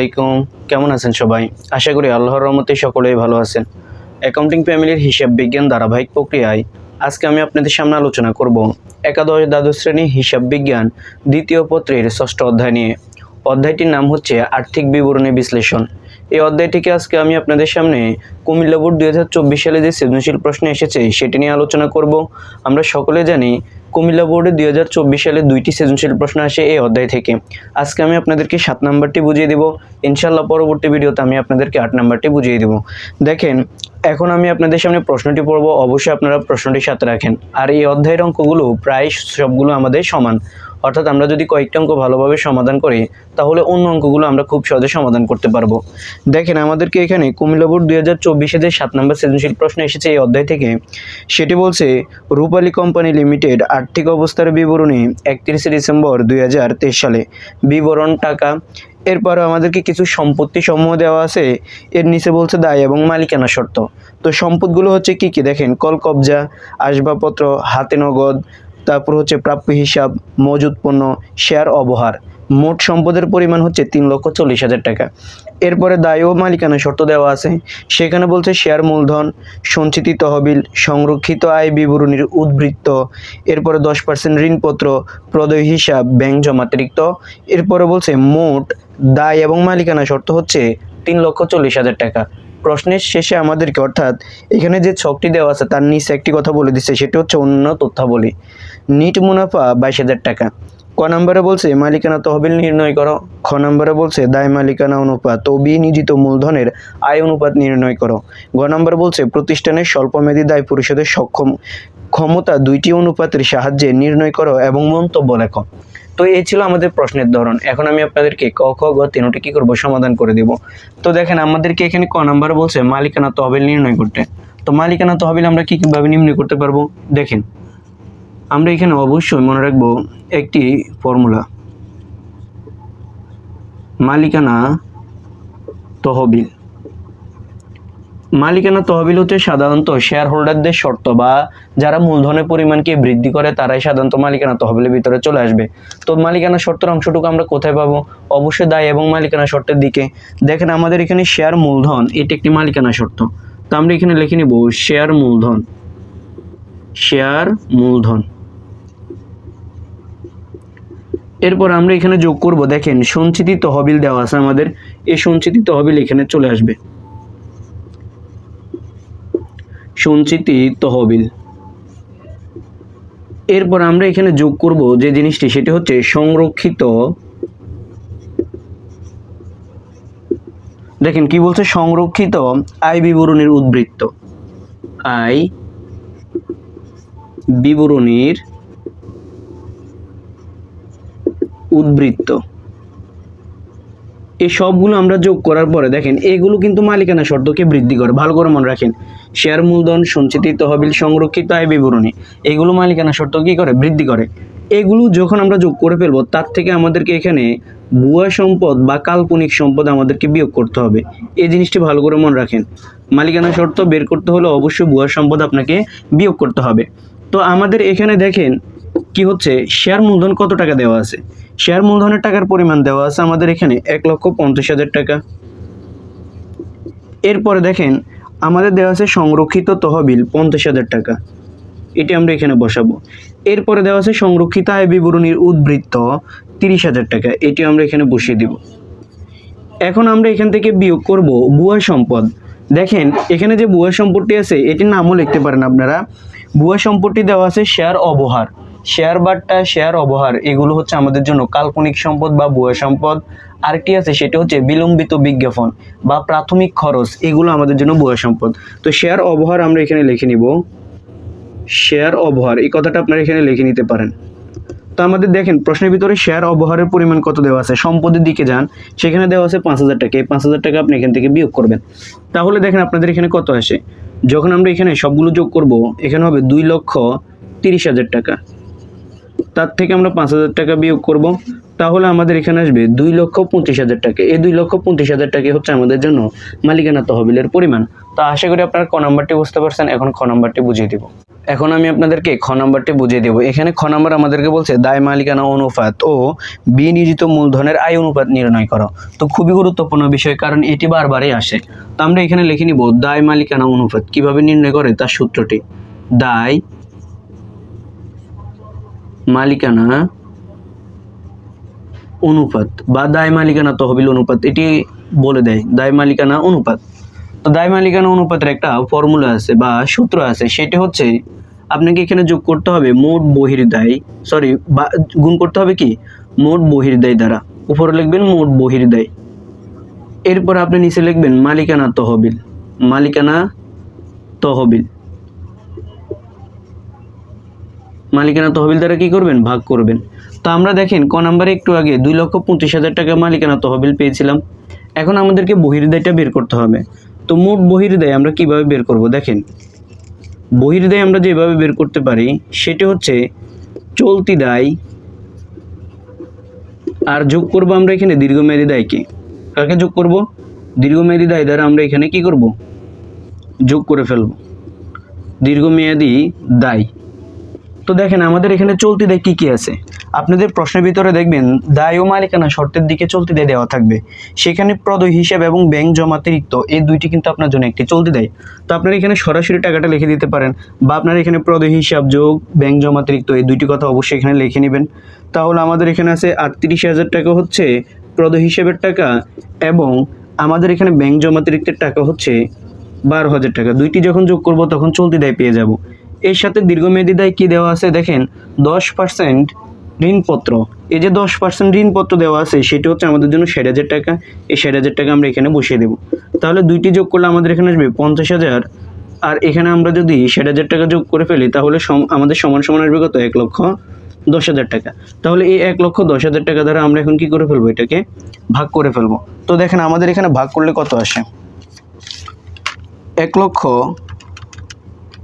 আলাইকুম। কেমন আছেন সবাই? আশা করি আল্লাহর রহমতে সকলেই ভালো আছেন। অ্যাকাউন্টিং ফ্যামিলির হিসাব বিজ্ঞান ধারাবাহিক প্রক্রিয়ায় আজকে আমি আপনাদের সামনে আলোচনা করব একাদশ দ্বাদশ শ্রেণি হিসাব বিজ্ঞান দ্বিতীয় পত্রের ষষ্ঠ অধ্যায় নিয়ে। অধ্যায়টির নাম হচ্ছে আর্থিক বিবরণী বিশ্লেষণ। এই অধ্যায়টিকে আজকে আমি আপনাদের সামনে কুমিল্লা বোর্ড দুই হাজার চব্বিশ সালে যে সৃজনশীল প্রশ্ন এসেছে সেটি নিয়ে আলোচনা করব। আমরা সকলে জানি কুমিল্লা বোর্ডে দুই হাজার চব্বিশ সালে দুইটি সৃজনশীল প্রশ্ন আসে এই অধ্যায় থেকে। আজকে আমি আপনাদেরকে সাত নাম্বারটি বুঝিয়ে দেবো। ইনশাল্লাহ পরবর্তী ভিডিওতে আমি আপনাদেরকে আট নাম্বারটি বুঝিয়ে দেবো। দেখেন, এখন আমি আপনাদের সামনে প্রশ্নটি পড়ব। অবশ্যই আপনারা প্রশ্নটি সাথে রাখেন। আর এই অধ্যায়ের অঙ্কগুলো প্রায় সবগুলো আমাদের সমান। অর্থাৎ আমরা যদি কয়েকটা অঙ্ক ভালোভাবে সমাধান করি, তাহলে অন্য অঙ্কগুলো আমরা খুব সহজে সমাধান করতে পারব। দেখেন, আমাদেরকে এখানে কুমিল্লা বোর্ড দুই হাজার চব্বিশে যে সাত নম্বর সৃজনশীল প্রশ্ন এসেছে এই অধ্যায় থেকে, সেটি বলছে, রূপালী কোম্পানি লিমিটেড আর্থিক অবস্থার বিবরণী একত্রিশে ডিসেম্বর দুই হাজার তেইশ সালে। বিবরণ, টাকা এরপর আমাদেরকে কিছু সম্পত্তি সমূহ দেওয়া আছে। এর নিচে বলছে দায় এবং মালিকানা শর্ত। তো সম্পদগুলো হচ্ছে কি কি? দেখেন কল কবজা আসবাবপত্র, হাতে নগদ তারপর হচ্ছে প্রাপ্য হিসাব, মজুদ পণ্য, শেয়ার অবহার। মোট সম্পদের পরিমাণ হচ্ছে তিন লক্ষ চল্লিশ হাজার টাকা। এরপরে দায় ও মালিকানা শর্ত দেওয়া আছে। সেখানে বলছে শেয়ার মূলধন, সঞ্চিতি তহবিল, সংরক্ষিত আয় বিবরণীর উদ্বৃত্ত, এরপরে দশ পার্সেন্ট ঋণপত্র, প্রদয় হিসাব, ব্যাংক জমাতিরিক্ত এরপরে বলছে মোট দায় এবং মালিকানা শর্ত হচ্ছে তিন লক্ষ চল্লিশ হাজার টাকা। প্রশ্নের শেষে আমাদেরকে অর্থাৎ এখানে যে ছকটি দেওয়া আছে, তার নিচে একটি কথা বলে দিচ্ছে, সেটি হচ্ছে অন্য তথ্যাবলী। নিট মুনাফা বাইশ হাজার টাকা। ক নম্বরে বলছে, মালিকানা তহবিল নির্ণয় করো। খ নম্বরে বলছে, দায় মালিকানা অনুপাত ও বিনিয়োজিত মূলধনের আয় অনুপাত নির্ণয় করো। গ নম্বরে বলছে, প্রতিষ্ঠানের স্বল্পমেয়াদী দায় পরিশোধের সক্ষম ক্ষমতা দুইটি অনুপাতের সাহায্যে নির্ণয় করো এবং মন্তব্য লেখো। তো এই ছিল আমাদের প্রশ্নের ধরন। এখন আমি আপনাদেরকে ক, খ, গ তিনটি কী করব সমাধান করে দিব। তো দেখেন, আমাদেরকে এখানে ক নাম্বার বলছে, মালিকানা তহবিল নির্ণয় করতে। তো মালিকানা তহবিল আমরা কী কীভাবে নির্ণয় করতে পারব? দেখেন। আমরা এখানে অবশ্যই মনে রাখব একটি ফর্মুলা। মালিকানা তহবিল। মালিকানা তহবিল হচ্ছে সাধারণত শেয়ার হোল্ডারদের শর্ত বা যারা মূলধনের পরিমাণকে বৃদ্ধি করে তারাই সাধারণত মালিকানা তহবিলের ভিতরে চলে আসবে। তো মালিকানা শর্তের অংশটুকু আমরা কোথায় পাবো? অবশ্যই দায় এবং মালিকানা শর্তের দিকে। দেখেন আমাদের এখানে শেয়ার মূলধন, এটি একটি মালিকানা শর্ত। তো আমরা এখানে লিখে নিব শেয়ার মূলধন। শেয়ার মূলধন। এরপর আমরা এখানে যোগ করব, দেখেন, সঞ্চিতি তহবিল দেওয়া আছে আমাদের। এই সঞ্চিতি তহবিল এখানে চলে আসবে। সঞ্চিতি তহবিল। এরপর আমরা এখানে যোগ করব যে জিনিসটি, সেটি হচ্ছে সংরক্ষিত। দেখেন, কি বলছে? সংরক্ষিত আয় বিবরণীর উদ্বৃত্ত। আয় বিবরণীর উদ্বৃত্ত। এই সবগুলো আমরা যোগ করার পরে দেখেন, এগুলো কিন্তু মালিকানা শর্তকে বৃদ্ধি করে। ভালো করে মনে রাখেন, শেয়ার মূলধন, সঞ্চিত তহবিল, সংরক্ষিত আয় বিবরণী, এগুলো মালিকানা শর্ত কী করে? বৃদ্ধি করে। এগুলো যখন আমরা যোগ করে ফেলব, তার থেকে আমাদেরকে এখানে ভুয়া সম্পদ বা কাল্পনিক সম্পদ আমাদেরকে বিয়োগ করতে হবে। এই জিনিসটি ভালো করে মনে রাখেন। মালিকানা শর্ত বের করতে হলে অবশ্যই ভুয়া সম্পদ আপনাকে বিয়োগ করতে হবে। তো আমাদের এখানে দেখেন কি হচ্ছে? শেয়ার মূলধন কত টাকা দেওয়া আছে? শেয়ার মূলধনের টাকার পরিমাণ দেওয়া আছে আমাদের এখানে এক লক্ষ পঞ্চাশ হাজার টাকা। এরপরে দেখেন, আমাদের দেওয়া আছে সংরক্ষিত তহবিল পঞ্চাশ হাজার টাকা। এটি আমরা এখানে বসাবো। এরপরে দেওয়া আছে সংরক্ষিত আয় বিবরণীর উদ্বৃত্ত তিরিশ হাজার টাকা। এটি আমরা এখানে বসিয়ে দিব। এখন আমরা এখান থেকে বিয়োগ করব বুয়া সম্পদ। দেখেন, এখানে যে বুয়া সম্পত্তি আছে, এটির নামও লিখতে পারেন আপনারা। বুয়া সম্পত্তি দেওয়া আছে শেয়ার অবহার। শেয়ার বাট্টা, শেয়ার অবহার, এগুলো হচ্ছে আমাদের জন্য কাল্পনিক সম্পদ বা বুয়া সম্পদ। আরেকটি আছে, সেটা হচ্ছে বিলম্বিত বিজ্ঞাপন বা প্রাথমিক খরচ, এগুলো আমাদের জন্য বুয়া সম্পদ। তো শেয়ার অবহার আমরা এখানে লিখে নিব। শেয়ার অবহার, এই কথাটা আপনারা এখানে লিখে নিতে পারেন। তো আমাদের দেখেন, প্রশ্নের ভিতরে শেয়ার অবহারের পরিমাণ কত দেওয়া আছে, সম্পদের দিকে যান, সেখানে দেওয়া আছে পাঁচ হাজার টাকা, এই পাঁচ হাজার টাকা আপনি এখান থেকে বিয়োগ করবেন। তাহলে দেখেন আপনাদের এখানে কত আসে? যখন আমরা এখানে সবগুলো যোগ করব, এখানে হবে দুই লক্ষ তিরিশ হাজার টাকা। তার থেকে আমরা পাঁচ হাজার টাকা বিয়োগ করব, তাহলে আমাদের এখানে আসবে দুই লক্ষ পঁচিশ হাজার টাকা। এই দুই লক্ষ পঁচিশ হাজার টাকা হচ্ছে আমাদের জন্য মালিকানা তহবিলের পরিমাণ। তা আশা করি আপনারা ক নাম্বারটি বুঝতে পারছেন, এখন খ নাম্বারটি বুঝিয়ে দিব। এখন আমি আপনাদেরকে খ নাম্বারটি বুঝিয়ে দেবো। এখানে খ নাম্বার আমাদেরকে বলছে, দায় মালিকানা অনুপাত ও বিনিয়োজিত মূলধনের আয় অনুপাত নির্ণয় করো। তো খুবই গুরুত্বপূর্ণ বিষয়, কারণ এটি বারবারই আসে। তো আমরা এখানে লিখে নিব, দায় মালিকানা অনুপাত কীভাবে নির্ণয় করে, তার সূত্রটি। দায় মালিকানা অনুপাত বা দায় মালিকানা তহবিল অনুপাত, এটি বলে দেয়, দায় মালিকানা অনুপাত। তো দায় মালিকানা অনুপাতের একটা ফর্মুলা আছে বা সূত্র আছে, সেটি হচ্ছে আপনাকে এখানে যোগ করতে হবে মোট বহির্দায় সরি বা গুণ করতে হবে কি? মোট বহির্দায় দ্বারা। উপরে লিখবেন মোট বহির্দায়। এরপর আপনি নিচে লিখবেন মালিকানা তহবিল। মালিকানা তহবিল। মালিকানা তহবিল দ্বারা কি করবেন? ভাগ করবেন। তো আমরা দেখেন, ক নাম্বারে একটু আগে দুই লক্ষ পঁচিশ হাজার টাকা মালিকানা তহবিল পেয়েছিলাম। এখন আমাদেরকে বহির্দায়টা বের করতে হবে। তো মোট বহির্দায় আমরা কীভাবে বের করব? দেখেন, বহির্দায় আমরা যেভাবে বের করতে পারি, সেটি হচ্ছে চলতি দায়। আর যোগ করব আমরা এখানে দীর্ঘমেয়াদী দায়কে কাকে যোগ করব? দীর্ঘমেয়াদী দায় দ্বারা আমরা এখানে কি করব? যোগ করে ফেলব। দীর্ঘমেয়াদী দায়। তো দেখেন, আমাদের এখানে চলতি দায় কী কী আছে? আপনাদের প্রশ্নের ভিতরে দেখবেন, দায় ও মালিকানা শর্তের দিকে চলতি দেয় দেওয়া থাকবে। সেখানে প্রদয় হিসাব এবং ব্যাংক জমাতিরিক্ত এই দুইটি কিন্তু আপনার জন্য একটি চলতি দেয়। তো আপনারা এখানে সরাসরি টাকাটা লিখে দিতে পারেন, বা আপনারা এখানে প্রদয় হিসাব যোগ, ব্যাংক জমাতিরিক্ত এই দুইটি কথা অবশ্যই এখানে লিখে নেবেন। তাহলে আমাদের এখানে আছে আটত্রিশ হাজার টাকা হচ্ছে প্রদয় হিসাবের টাকা এবং আমাদের এখানে ব্যাংক জমাতিরিক্তের টাকা হচ্ছে বারো হাজার টাকা। দুইটি যখন যোগ করব, তখন চলতি দায় পেয়ে যাব। এর সাথে দীর্ঘমেয়াদী দায় কী দেওয়া আছে? দেখেন, দশ পার্সেন্ট ঋণপত্র। এই যে দশ পার্সেন্ট ঋণপত্র দেওয়া আছে, সেটা হচ্ছে আমাদের জন্য ষাট হাজার টাকা। এই ষাট হাজার টাকা আমরা এখানে বসিয়ে দেবো। তাহলে দুইটি যোগ করলে আমাদের এখানে আসবে পঞ্চাশ হাজার। আর এখানে আমরা যদি ষাট হাজার টাকা যোগ করে ফেলি, তাহলে আমাদের সমান সমান আসবে কত? এক লক্ষ দশ হাজার টাকা। তাহলে এই এক লক্ষ দশ হাজার টাকা দ্বারা আমরা এখন কি করে ফেলব? এটাকে ভাগ করে ফেলব। তো দেখেন, আমাদের এখানে ভাগ করলে কত আসে? এক লক্ষ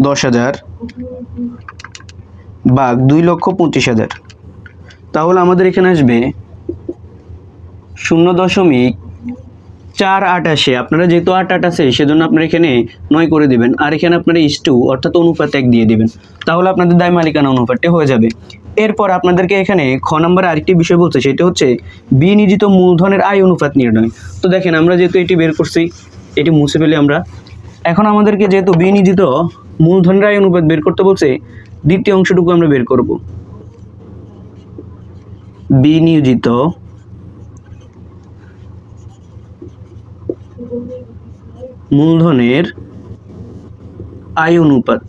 দশ হাজার। ভাগ দুই লক্ষ পঁচিশ হাজার। তাহলে আমাদের এখানে আসবে শূন্য দশমিক চার আট আসে আপনারা যেহেতু আট আট আছে, সেজন্য আপনারা এখানে নয় করে দিবেন। আর এখানে আপনারা ইস টু অর্থাৎ অনুপাত এক দিয়ে দিবেন। তাহলে আপনাদের দায় মালিকানা অনুপাতটি হয়ে যাবে। এরপর আপনাদেরকে এখানে খ নম্বরে আরেকটি বিষয় বলছে, সেটা হচ্ছে বিনিয়োজিত মূলধনের আয় অনুপাত নির্ণয়। তো দেখেন, আমরা যেহেতু এটি বের করছি, এটি মুছে ফেলি আমরা। এখন আমাদেরকে যেহেতু বিনিয়োজিত মূলধনের আয় অনুপাত বের করতে বলছে, দ্বিতীয় অংশটুকু আমরা বের করব। বিনিয়োজিত মূলধনের আয় অনুপাত।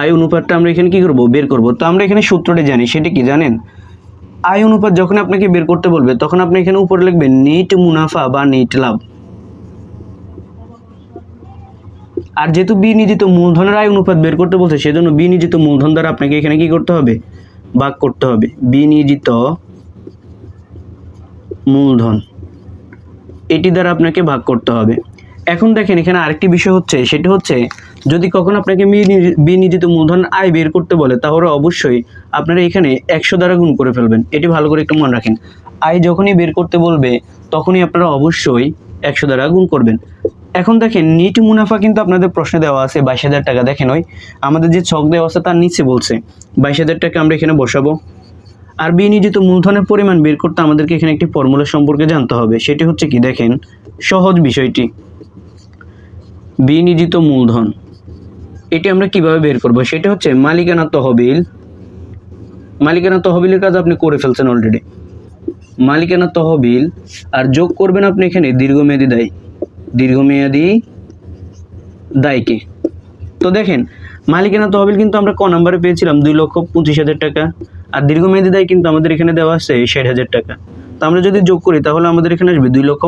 আয় অনুপাতটা আমরা এখানে কি করব? বের করব। তো আমরা এখানে সূত্রটি জানি, সেটি কি জানেন? আয় অনুপাত যখন আপনাকে বের করতে বলবে, তখন আপনি এখানে উপরে লিখবেন, নেট মুনাফা বা নেট লাভ। আর যেহেতু বিনিয়োজিত মূলধনের আয় অনুপাত বের করতে বলছে, সেজন্য বিনিয়োজিত মূলধন দ্বারা আপনাকে এখানে কি করতে হবে? ভাগ করতে হবে। বিনিয়োজিত মূলধন। এটি দ্বারা আপনাকে ভাগ করতে হবে। এখন দেখেন, এখানে আরেকটি বিষয় হচ্ছে, সেটি হচ্ছে, যদি কখনো আপনাকে বিনি- বিনিয়োজিত মূলধন আয় বের করতে বলে, তাহলে অবশ্যই আপনারা এখানে একশো দ্বারা গুণ করে ফেলবেন। এটি ভালো করে একটু মনে রাখেন। আয় যখনই বের করতে বলবে, তখনই আপনারা অবশ্যই একশো দ্বারা গুণ করবেন। এখন দেখেন, নিট মুনাফা কিন্তু আপনাদের প্রশ্নে দেওয়া আছে, বাইশ হাজার টাকা। দেখেন ওই, আমাদের যে ছক দেওয়া আছে তার নিচে বলছে, বাইশ হাজার টাকা আমরা এখানে বসাবো। আর বিনিয়োজিত মূলধনের পরিমাণ বের করতে আমাদেরকে এখানে একটি ফর্মুলা সম্পর্কে জানতে হবে। সেটি হচ্ছে কি? দেখেন, সহজ বিষয়টি। বিনিয়োজিত মূলধন। এটি আমরা কীভাবে বের করব? সেটা হচ্ছে মালিকানা তহবিল। মালিকানা তহবিলের কাজ আপনি করে ফেলছেন অলরেডি মালিকানা তহবিল, আর যোগ করবেন আপনি এখানে দীর্ঘমেয়াদী দায়। দীর্ঘমেয়াদী দায়কে। তো দেখেন, মালিকানা তহবিল কিন্তু আমরা ক নাম্বারে পেয়েছিলাম? দুই লক্ষ পঁচিশ হাজার টাকা। আর দীর্ঘমেয়াদী দায় কিন্তু আমাদের এখানে দেওয়া আছে ষাট হাজার টাকা। তো আমরা যদি যোগ করি, তাহলে আমাদের এখানে আসবে দুই লক্ষ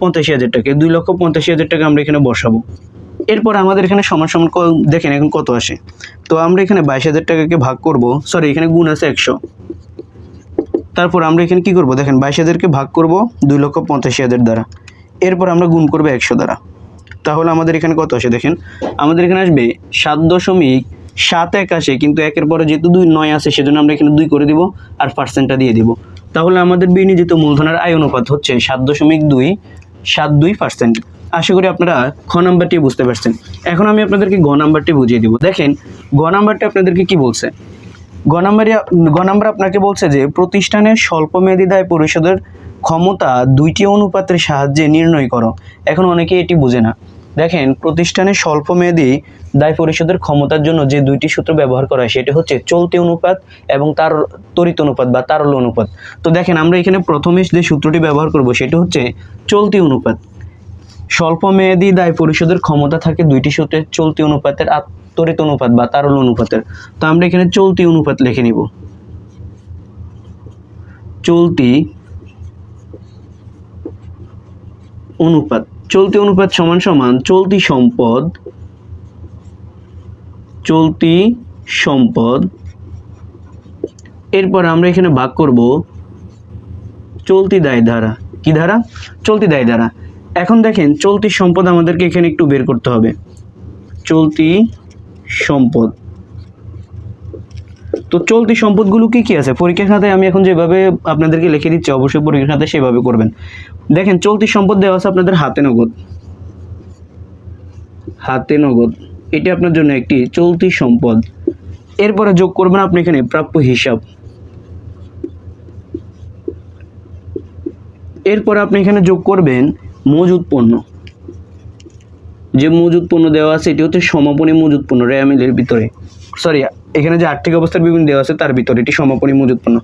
পঞ্চাশি হাজার টাকা। দুই লক্ষ পঞ্চাশি হাজার টাকা আমরা এখানে বসাবো। এরপর আমাদের এখানে সমান সমান দেখেন এখন কত আসে। তো আমরা এখানে বাইশ হাজার টাকাকে ভাগ করব। সরি, এখানে গুণ আছে একশো। তারপর আমরা এখানে কি করব? দেখেন, বাইশ হাজারকে ভাগ করব দুই লক্ষ পঞ্চাশি হাজার দ্বারা। এরপর আমরা গুণ করব একশো দ্বারা। তাহলে আমাদের এখানে কত আসে? দেখেন, আমাদের এখানে আসবে সাত দশমিক সাত এক আসে, কিন্তু একের পরে যেহেতু দুই, নয় আসে, সেজন্য আমরা এখানে দুই করে দিব আর পার্সেন্টটা দিয়ে দিব। তাহলে আমাদের বিনিয়োজিত মূলধনের আয় অনুপাত হচ্ছে সাত দশমিক দুই, সাত দুই পার্সেন্ট। আশা করি আপনারা খ নাম্বারটি বুঝতে পারছেন। এখন আমি আপনাদেরকে গ নাম্বারটি বুঝিয়ে দিব। দেখেন, গ নাম্বারটি আপনাদেরকে কি বলছে? গ নাম্বারে আপনাকে বলছে যে প্রতিষ্ঠানের স্বল্পমেয়াদী দায় পরিশোধের ক্ষমতা দুইটি অনুপাতের সাহায্যে নির্ণয় করো। এখন অনেকে এটি বোঝে না। দেখেন প্রতিষ্ঠানের স্বল্পমেয়াদী দায় পরিশোধের ক্ষমতার জন্য যে দুইটি সূত্র ব্যবহার করা হয়, সেটি হচ্ছে চলতি অনুপাত এবং তার তড়িৎ অনুপাত বা তারল্য অনুপাত। তো দেখেন, আমরা এখানে প্রথমে যে সূত্রটি ব্যবহার করব, সেটি হচ্ছে চলতি অনুপাত। স্বল্পমেয়াদী দায় পরিশোধের ক্ষমতা থাকে দুইটি সূত্রের চলতি অনুপাতের তড়িৎ অনুপাত বা তারল্য অনুপাতের। তো আমরা এখানে চলতি অনুপাত লিখে নিব। চলতি অনুপাত। চলতি অনুপাত সমান সমান চলতি সম্পদ চলতি সম্পদ। এরপর আমরা এখানে ভাগ করব চলতি দায় ধারা। কি ধারা? চলতি দায় ধারা। এখন দেখেন চলতি সম্পদ আমাদেরকে এখানে একটু বের করতে হবে। চলতি সম্পদ। তো চলতি সম্পদগুলো কি কি আছে? পরীক্ষার খাতায় আমি এখন যেভাবে আপনাদেরকে লিখে দিচ্ছি, অবশ্যই পরীক্ষার খাতায় সেভাবে করবেন। দেখেন, চলতি সম্পদ দেওয়া আছে আপনাদের হাতে নগদ। হাতে নগদ। এটি আপনার জন্য একটি চলতি সম্পদ। এরপরে যোগ করবেন আপনি এখানে প্রাপ্য হিসাব। এরপর আপনি এখানে যোগ করবেন মজুদ পণ্য। যে মজুদ পণ্য দেওয়া আছে, এটি হচ্ছে সমাপনী মজুদ পণ্য রেয়ামিলের ভিতরে। সরি এখানে যে আর্থিক অবস্থার বিভিন্ন দেওয়া আছে, তার ভিতরে এটি সমাপনী মজুদ পণ্য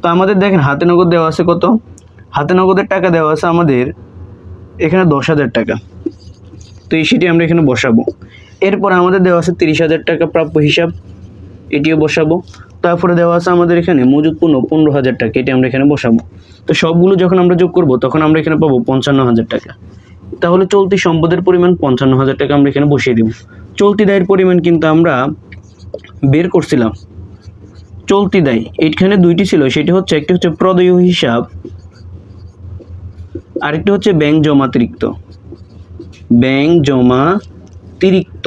তো আমাদের দেখেন, হাতে নগদ দেওয়া আছে কত? হাতে নগদের টাকা দেওয়া আছে আমাদের, এখানে দশ হাজার টাকা। তো এই সেটি আমরা এখানে বসাবো। এরপর আমাদের দেওয়া আছে তিরিশ হাজার টাকা প্রাপ্য হিসাব, এটিও বসাবো। তারপরে দেওয়া আছে আমাদের এখানে মজুদ পণ্য পনেরো হাজার টাকা, এটি আমরা এখানে বসাবো। তো সবগুলো যখন আমরা যোগ করব, তখন আমরা এখানে পাবো পঞ্চান্ন হাজার টাকা। তাহলে চলতি সম্পদের পরিমাণ পঞ্চান্ন হাজার টাকা আমরা এখানে বসিয়ে দিব। চলতি দায়ের পরিমাণ কিন্তু আমরা বের করছিলাম। চলতি দায়, এইখানে দুইটি ছিল, সেটি হচ্ছে একটি হচ্ছে প্রদেয় হিসাব, আরেকটি হচ্ছে ব্যাংক জমাতিরিক্ত। ব্যাংক জমাতিরিক্ত।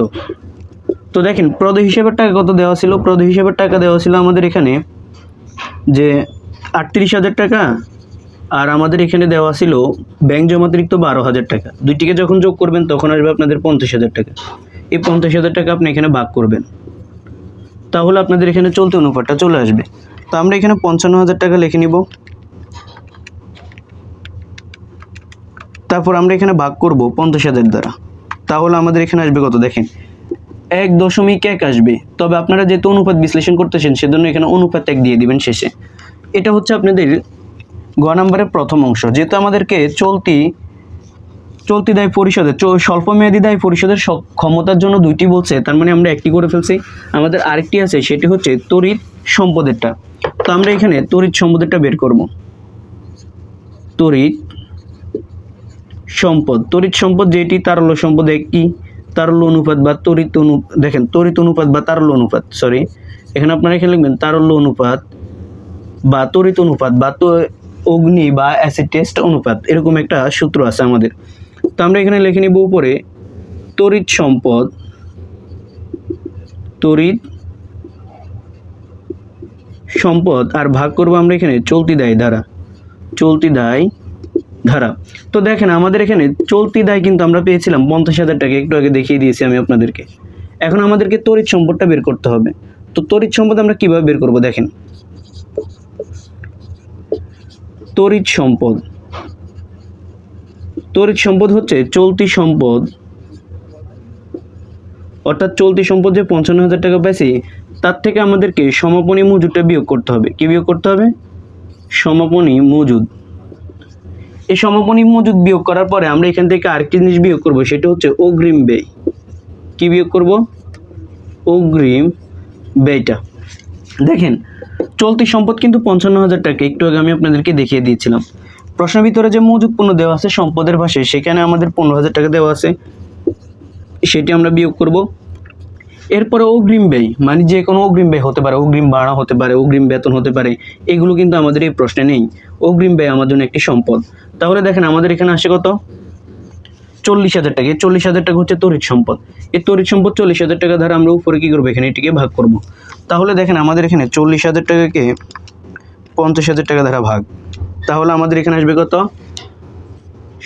তো দেখেন প্রদ হিসাবের টাকা কত দেওয়া ছিল? প্রদ হিসাবের টাকা দেওয়া ছিল আমাদের এখানে যে আটত্রিশ হাজার টাকা আর আমাদের এখানে দেওয়া ছিল ব্যাংক জমাতিরিক্ত বারো হাজার টাকা। দুইটিকে যখন যোগ করবেন, তখন আসবে আপনাদের পঞ্চাশ হাজার টাকা। এই পঞ্চাশ হাজার টাকা আপনি এখানে ভাগ করবেন। তাহলে আপনাদের এখানে চলতি অনুপাতটা চলে আসবে। তো আমরা এখানে পঞ্চান্ন হাজার টাকা লিখে নিব। তারপর আমরা এখানে ভাগ করব পঞ্চাশ হাজার দ্বারা। তাহলে আমাদের এখানে আসবে কত দেখেন? এক দশমিক এক আসবে। তবে আপনারা যেহেতু অনুপাত বিশ্লেষণ করতেছেন, সেজন্য এখানে অনুপাত এক দিয়ে দিবেন শেষে। এটা হচ্ছে আপনাদের গ নাম্বারের প্রথম অংশ, যেহেতু আমাদেরকে চলতি চলতি দায় পরিশোধের চ- স্বল্পমেয়াদী দায় পরিশোধের স- ক্ষমতার জন্য দুইটি বলছে, তার মানে আমরা একটি করে ফেলছি। আমাদের আরেকটি আছে, সেটি হচ্ছে তড়িৎ সম্পদেরটা। তো আমরা এখানে তড়িৎ সম্পদেরটা বের করব। তড়িৎ সম্পদ তড়িৎ সম্পদ যেটি তারল্য সম্পদ একই তারল্য অনুপাত বা তড়িৎ অনু, দেখেন, তড়িৎ অনুপাত বা তারল্য অনুপাত সরি এখানে আপনারা এখানে লিখবেন তারল্য অনুপাত বা তড়িৎ অনুপাত বা অগ্নি বা অ্যাসিড টেস্ট অনুপাত, এরকম একটা সূত্র আছে আমাদের। তো আমরা এখানে লিখে নিব উপরে, তড়িৎ সম্পদ তড়িৎ সম্পদ, আর ভাগ করব আমরা এখানে চলতি দায় দ্বারা চলতি দায় ধারা। তো দেখেন, আমাদের এখানে চলতি দায় কিন্তু আমরা পেয়েছিলাম পঞ্চাশ হাজার টাকা, একটু আগে দেখিয়ে দিয়েছি আমি আপনাদেরকে। এখন আমাদেরকে তড়িৎ সম্পদটা বের করতে হবে। তো তড়িৎ সম্পদ আমরা কীভাবে বের করব দেখেন? তড়িৎ সম্পদ। তড়িৎ সম্পদ হচ্ছে চলতি সম্পদ। অর্থাৎ চলতি সম্পদ যে পঞ্চান্ন হাজার টাকা পাইছি তার থেকে আমাদেরকে সমাপনী মজুদটা বিয়োগ করতে হবে। কি বিয়োগ করতে হবে? সমাপনী মজুদ। এই সমাপনী মজুদ বিয়োগ করার পরে আমরা এখান থেকে আর আরেকটি জিনিস বিয়োগ করব, সেটা হচ্ছে অগ্রিম ব্যয়। কি বিয়োগ করব? অগ্রিম ব্যয়টা। দেখেন চলতি সম্পদ কিন্তু পঞ্চান্ন হাজার টাকা। একটু আগে আমি আপনাদেরকে দেখিয়ে দিয়েছিলাম। প্রশ্নের ভিতরে যে মজুদ পণ্য দেওয়া আছে, সম্পদের ভাষায়, সেখানে আমাদের পনেরো হাজার টাকা দেওয়া আছে। সেটি আমরা বিয়োগ করব। এরপরে অগ্রিম ব্যয় মানে যে কোনো অগ্রিম ব্যয় হতে পারে, অগ্রিম ভাড়া হতে পারে, অগ্রিম বেতন হতে পারে, এগুলো কিন্তু আমাদের এই প্রশ্নে নেই। অগ্রিম ব্যয় আমার জন্য একটি সম্পদ। তাহলে দেখেন, আমাদের এখানে আসে কত? চল্লিশ হাজার টাকা। এই চল্লিশ হাজার টাকা হচ্ছে তড়িৎ সম্পদ। এই তড়িৎ সম্পদ চল্লিশ হাজার টাকা দ্বারা আমরা উপরে কী করব? এখানে এটিকে ভাগ করব। তাহলে দেখেন আমাদের এখানে চল্লিশ হাজার টাকাকে পঞ্চাশ হাজার টাকা দ্বারা ভাগ। তাহলে আমাদের এখানে আসবে কত?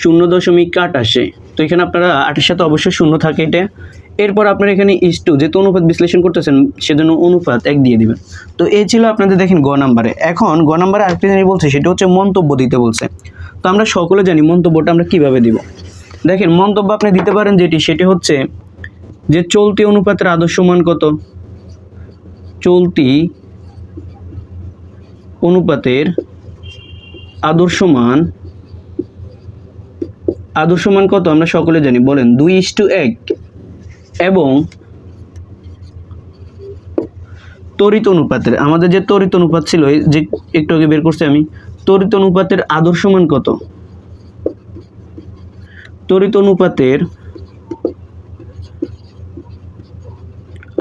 শূন্য দশমিক আট আসে। তো এখানে আপনারা আটের সাথে অবশ্যই শূন্য থাকে এটা। এরপর আপনারা এখানে ইস টু, যেহেতু অনুপাত বিশ্লেষণ করতেছেন, সেজন্য অনুপাত এক দিয়ে দিবেন। তো এই ছিল আপনাদের দেখেন গ নাম্বারে। এখন গ নাম্বারে আরেকটি জিনিস বলছে, সেটা হচ্ছে মন্তব্য দিতে বলছে। তো আমরা সকলে জানি মন্তব্যটা আমরা কীভাবে দিব। দেখেন, মন্তব্য আপনি দিতে পারেন যেটি, সেটি হচ্ছে যে চলতি অনুপাতের আদর্শ মান কত? চলতি অনুপাতের আদর্শ মান আদর্শ মান কত? আমরা সকলে জানি। বলেন, দুই ইস টু এক। এবং তড়িৎ অনুপাতের, আমাদের যে তড়িৎ অনুপাত ছিল যে একটু আগে বের করছি আমি, তড়িৎ অনুপাতের আদর্শ মান কত? তড়িৎ অনুপাতের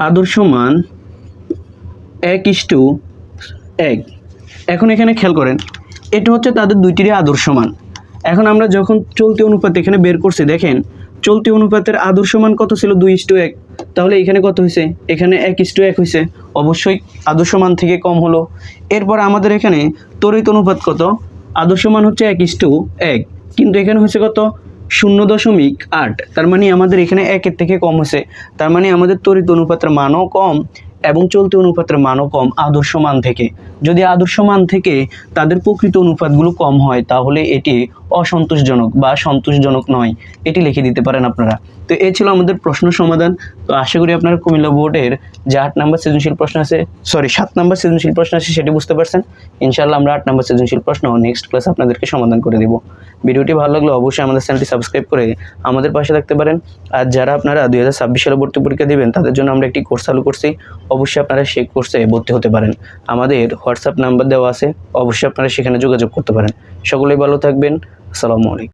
আদর্শ মান এক ইস্টু এক। এখন এখানে খেয়াল করেন, এটা হচ্ছে তাদের দুইটিরই আদর্শ মান। এখন আমরা যখন চলতি অনুপাত এখানে বের করছি, দেখেন, চলতি অনুপাতের আদর্শ মান কত ছিল? দুই ইস্টু এক। তাহলে এখানে কত হয়েছে? এখানে এক ইস্টু এক হয়েছে। অবশ্যই আদর্শ মান থেকে কম হলো। এরপর আমাদের এখানে তড়িৎ অনুপাত কত? আদর্শ মান হচ্ছে এক ইস্টু এক। কিন্তু এখানে হচ্ছে কত? শূন্য দশমিক আট তার মানে আমাদের এখানে একের থেকে কম আছে তার মানে আমাদের তড়িৎ অনুপাতের মানও কম এবং চলতি অনুপাতের মানও কম আদর্শ মান থেকে। যদি আদর্শ মান থেকে তাদের প্রকৃত অনুপাতগুলো কম হয়, তাহলে এটি অসন্তোষজনক বা সন্তোষজনক নয়। এটি লিখে দিতে পারেন আপনারা। তো এ ছিল আমাদের প্রশ্ন সমাধান। তো আশা করি আপনারা কুমিল্লা বোর্ডের যে আট নম্বর সৃজনশীল প্রশ্ন আছে সরি সাত নম্বর সৃজনশীল প্রশ্ন আছে সেটি বুঝতে পারছেন। ইনশাল্লাহ আমরা আট নম্বর সৃজনশীল প্রশ্ন নেক্সট ক্লাস আপনাদেরকে সমাধান করে দেব। ভিডিওটি ভালো লাগলে অবশ্যই আমাদের চ্যানেলটি সাবস্ক্রাইব করে আমাদের পাশে থাকতে পারেন। আর যারা আপনারা দুই হাজার ছাব্বিশ সালে ভর্তি পরীক্ষা দেবেন, তাদের জন্য আমরা একটি কোর্স চালু করছি। অবশ্যই আপনারা সেই কোর্সে ভর্তি হতে পারেন। আমাদের হোয়াটসঅ্যাপ নাম্বার দেওয়া আছে, অবশ্যই আপনারা সেখানে যোগাযোগ করতে পারেন। সকলেই ভালো থাকবেন। আসসালামু আলাইকুম।